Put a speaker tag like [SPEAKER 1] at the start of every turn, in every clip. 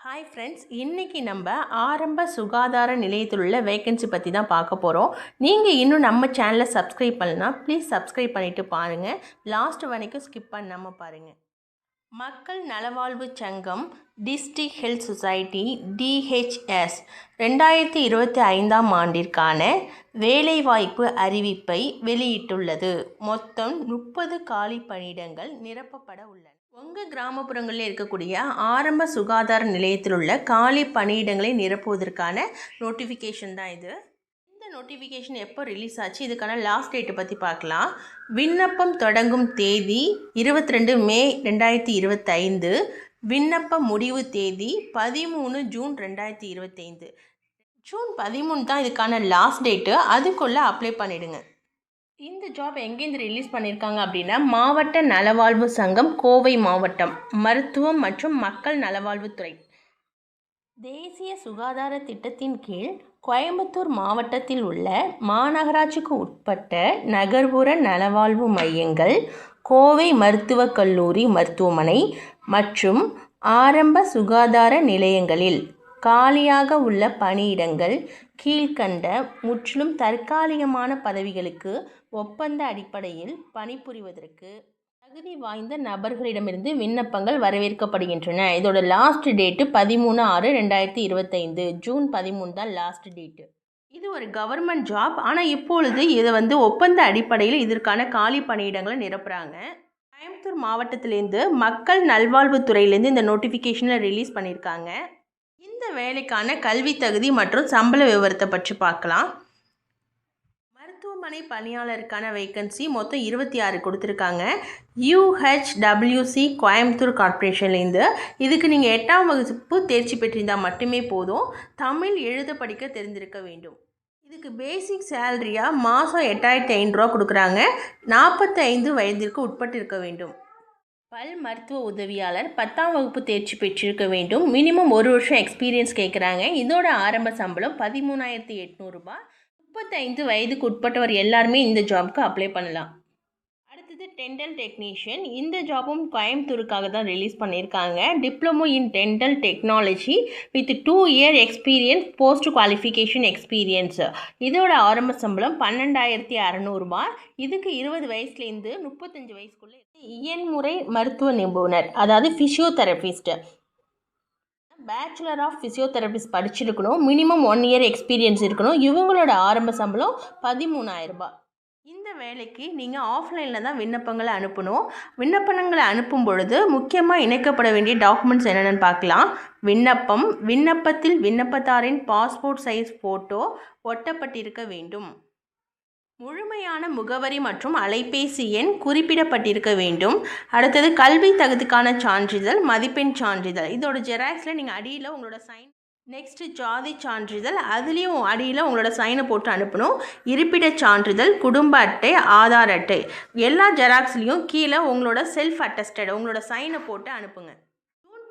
[SPEAKER 1] Hi friends இன்றைக்கி நம்ம ஆரம்ப சுகாதார நிலையத்தில் உள்ள வேகன்சி பற்றி தான் பார்க்க போகிறோம் நீங்கள் இன்னும் நம்ம சேனலை சப்ஸ்கிரைப் பண்ணலாம் ப்ளீஸ் சப்ஸ்கிரைப் பண்ணிவிட்டு பாருங்கள் லாஸ்ட் வரைக்கும் ஸ்கிப் பண்ணாமல் பாருங்கள் மக்கள் நலவாழ்வு சங்கம் டிஸ்ட்ரிக்ட் ஹெல்த் சொசைட்டி டிஹெச்எஸ் ரெண்டாயிரத்தி இருபத்தி ஐந்தாம் ஆண்டிற்கான வேலைவாய்ப்பு அறிவிப்பை வெளியிட்டுள்ளது. மொத்தம் முப்பது காலி பணியிடங்கள் நிரப்பப்பட உள்ளன. உங்கள் கிராமப்புறங்களில் இருக்கக்கூடிய ஆரம்ப சுகாதார நிலையத்தில் உள்ள காலி பணியிடங்களை நிரப்புவதற்கான நோட்டிஃபிகேஷன் தான் இது. நோட்டிஃபிகேஷன் எப்போ ரிலீஸ் ஆச்சு? இதுக்கான லாஸ்ட் டேட்டை பற்றி பார்க்கலாம். விண்ணப்பம் தொடங்கும் தேதி இருபத்தி ரெண்டு மே ரெண்டாயிரத்தி இருபத்தைந்து. விண்ணப்ப முடிவு தேதி பதிமூணு ஜூன் ரெண்டாயிரத்தி இருபத்தைந்து. ஜூன் பதிமூணு தான் இதுக்கான லாஸ்ட் டேட்டு அதுக்குள்ளே அப்ளை பண்ணிவிடுங்க இந்த ஜாப் எங்கேருந்து ரிலீஸ் பண்ணியிருக்காங்க அப்படின்னா மாவட்ட நலவாழ்வு சங்கம் கோவை மாவட்டம் மருத்துவம் மற்றும் மக்கள் நலவாழ்வுத்துறை. தேசிய சுகாதார திட்டத்தின் கீழ் கோயம்புத்தூர் மாவட்டத்தில் உள்ள மாநகராட்சிக்கு உட்பட்ட நகர்ப்புற நலவாழ்வு மையங்கள் கோவை மருத்துவக் கல்லூரி மருத்துவமனை மற்றும் ஆரம்ப சுகாதார நிலையங்களில் காலியாக உள்ள பணியிடங்கள் கீழ்கண்ட முற்றிலும் தற்காலிகமான பதவிகளுக்கு ஒப்பந்த அடிப்படையில் பணிபுரிவதற்கு தகுதி வாய்ந்த நபர்களிடமிருந்து விண்ணப்பங்கள் வரவேற்கப்படுகின்றன. இதோட லாஸ்ட் டேட்டு பதிமூணு ஆறு ரெண்டாயிரத்தி இருபத்தைந்து. ஜூன் பதிமூணு தான் லாஸ்ட் டேட்டு இது ஒரு கவர்மெண்ட் ஜாப் ஆனால் இப்பொழுது இதை வந்து ஒப்பந்த அடிப்படையில் இதற்கான காலி பணியிடங்களை நிரப்புகிறாங்க கோயம்புத்தூர் மாவட்டத்திலேருந்து மக்கள் நல்வாழ்வுத்துறையிலேருந்து இந்த நோட்டிஃபிகேஷனை ரிலீஸ் பண்ணியிருக்காங்க. இந்த வேலைக்கான கல்வி தகுதி மற்றும் சம்பள விவரத்தை பற்றி பார்க்கலாம். மருத்துவமனை பணியாளருக்கான வேக்கன்சி மொத்தம் இருபத்தி ஆறு கொடுத்துருக்காங்க. யூஹெச்டபிள்யூசி கோயம்புத்தூர் கார்ப்பரேஷன்லேருந்து. இதுக்கு நீங்கள் எட்டாம் வகுப்பு தேர்ச்சி பெற்றிருந்தால் மட்டுமே போதும். தமிழ் எழுத படிக்க தெரிந்திருக்க வேண்டும். இதுக்கு பேசிக் சேலரியாக மாதம் எட்டாயிரத்தி ஐநூறுரூவா கொடுக்குறாங்க. நாற்பத்தைந்து வயதிற்கு உட்பட்டு இருக்க வேண்டும். பல் மருத்துவ உதவியாளர் பத்தாம் வகுப்பு தேர்ச்சி பெற்றிருக்க வேண்டும். மினிமம் ஒரு வருஷம் எக்ஸ்பீரியன்ஸ் கேட்குறாங்க இதோட ஆரம்ப சம்பளம் பதிமூணாயிரத்தி எட்நூறுபா முப்பத்தைந்து வயதுக்கு உட்பட்டவர் எல்லாருமே இந்த ஜாப்க்கு அப்ளை பண்ணலாம். அடுத்தது டென்டல் டெக்னீஷியன் இந்த ஜாபும் கோயம்புத்தூருக்காக தான் ரிலீஸ் பண்ணியிருக்காங்க. Diploma in dental technology with two year experience post qualification experience இதோட ஆரம்ப சம்பளம் பன்னெண்டாயிரத்தி அறநூறுபா இதுக்கு இருபது வயசுலேருந்து முப்பத்தஞ்சு வயசுக்குள்ளே இயன்முறை மருத்துவ நிபுணர் அதாவது ஃபிசியோதெரபிஸ்ட்டு பேச்சுலர் ஆஃப் ஃபிசியோதெரபிஸ்ட் படிச்சிருக்கணும். மினிமம் ஒன் இயர் எக்ஸ்பீரியன்ஸ் இருக்கணும். இவங்களோட ஆரம்ப சம்பளம் பதிமூணாயிரரூபா இந்த வேலைக்கு நீங்கள் ஆஃப்லைனில் தான் விண்ணப்பங்களை அனுப்பணும். விண்ணப்பங்களை அனுப்பும் பொழுது முக்கியமாக இணைக்கப்பட வேண்டிய டாக்குமெண்ட்ஸ் என்னென்னு பார்க்கலாம். விண்ணப்பம் விண்ணப்பத்தில் விண்ணப்பத்தாரின் பாஸ்போர்ட் சைஸ் ஃபோட்டோ ஒட்டப்பட்டிருக்க வேண்டும். முழுமையான முகவரி மற்றும் அலைபேசி எண் குறிப்பிடப்பட்டிருக்க வேண்டும். அடுத்தது கல்வி தகுதிக்கான சான்றிதழ் மதிப்பெண் சான்றிதழ். இதோட ஜெராக்ஸில் நீங்கள் அடியில் உங்களோட சைன் நெக்ஸ்ட்டு ஜாதி சான்றிதழ் அதுலேயும் அடியில் உங்களோட சைனை போட்டு அனுப்பணும். இருப்பிடச் சான்றிதழ் குடும்ப அட்டை ஆதார் அட்டை. எல்லா ஜெராக்ஸ்லேயும் கீழே உங்களோட செல்ஃப் அட்டஸ்டட் உங்களோட சைனை போட்டு அனுப்புங்க.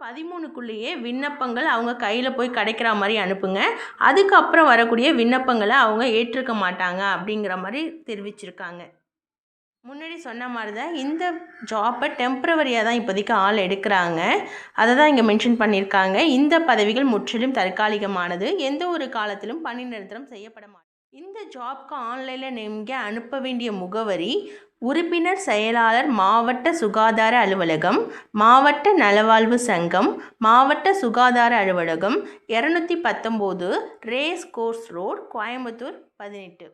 [SPEAKER 1] பதிமூணுக்குள்ளேயே விண்ணப்பங்கள் அவங்க கையில் போய் கிடைக்கிற மாதிரி அனுப்புங்க. அதுக்கப்புறம் வரக்கூடிய விண்ணப்பங்களை அவங்க ஏற்றுக்க மாட்டாங்க அப்படிங்கிற மாதிரி தெரிவிச்சிருக்காங்க. முன்னாடி சொன்ன மாதிரி தான் இந்த ஜாப்பை டெம்ப்ரவரியாக தான் இப்போதைக்கு ஆள் எடுக்கிறாங்க. அதை தான் இங்கே மென்ஷன் பண்ணியிருக்காங்க. இந்த பதவிகள் முற்றிலும் தற்காலிகமானது. எந்த ஒரு காலத்திலும் பணி நிரந்தரம் செய்யப்பட மாட்டேன் இந்த ஜாப்க்கு ஆன்லைனில் நீங்கள் அனுப்ப வேண்டிய முகவரி உறுப்பினர் செயலாளர் மாவட்ட சுகாதார அலுவலகம் மாவட்ட நலவாழ்வு சங்கம் மாவட்ட சுகாதார அலுவலகம் இரநூத்தி பத்தொம்போது ரேஸ் கோர்ஸ் ரோட் கோயம்புத்தூர் பதினெட்டு.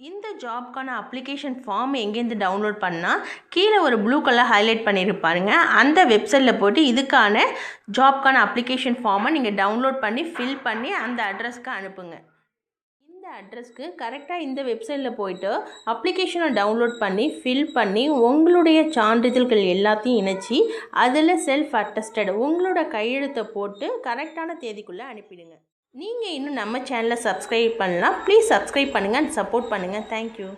[SPEAKER 1] இந்த ஜாப்க்கான அப்ளிகேஷன் ஃபார்ம் எங்கேருந்து டவுன்லோட் பண்ணால் கீழே ஒரு ப்ளூ கலர் ஹைலைட் பண்ணியிருப்பாருங்க அந்த வெப்சைட்டில் போய்ட்டு இதுக்கான ஜாப்க்கான அப்ளிகேஷன் ஃபார்மை நீங்கள் டவுன்லோட் பண்ணி ஃபில் பண்ணி அந்த அட்ரஸ்க்கு அனுப்புங்க. இந்த அட்ரஸ்க்கு கரெக்டாக இந்த வெப்சைட்டில் போயிட்டு அப்ளிகேஷனை டவுன்லோட் பண்ணி ஃபில் பண்ணி உங்களுடைய சான்றிதழ்கள் எல்லாத்தையும் இணைச்சி அதில் செல்ஃப் அட்டஸ்டட் உங்களோட கையெழுத்தை போட்டு கரெக்டான தேதிக்குள்ளே அனுப்பிடுங்க. நீங்கள் இன்னும் நம்ம சேனலை சப்ஸ்கிரைப் பண்ணலாம் ப்ளீஸ் சப்ஸ்கிரைப் பண்ணுங்கள் அண்ட் சப்போர்ட் பண்ணுங்கள் தேங்க்யூ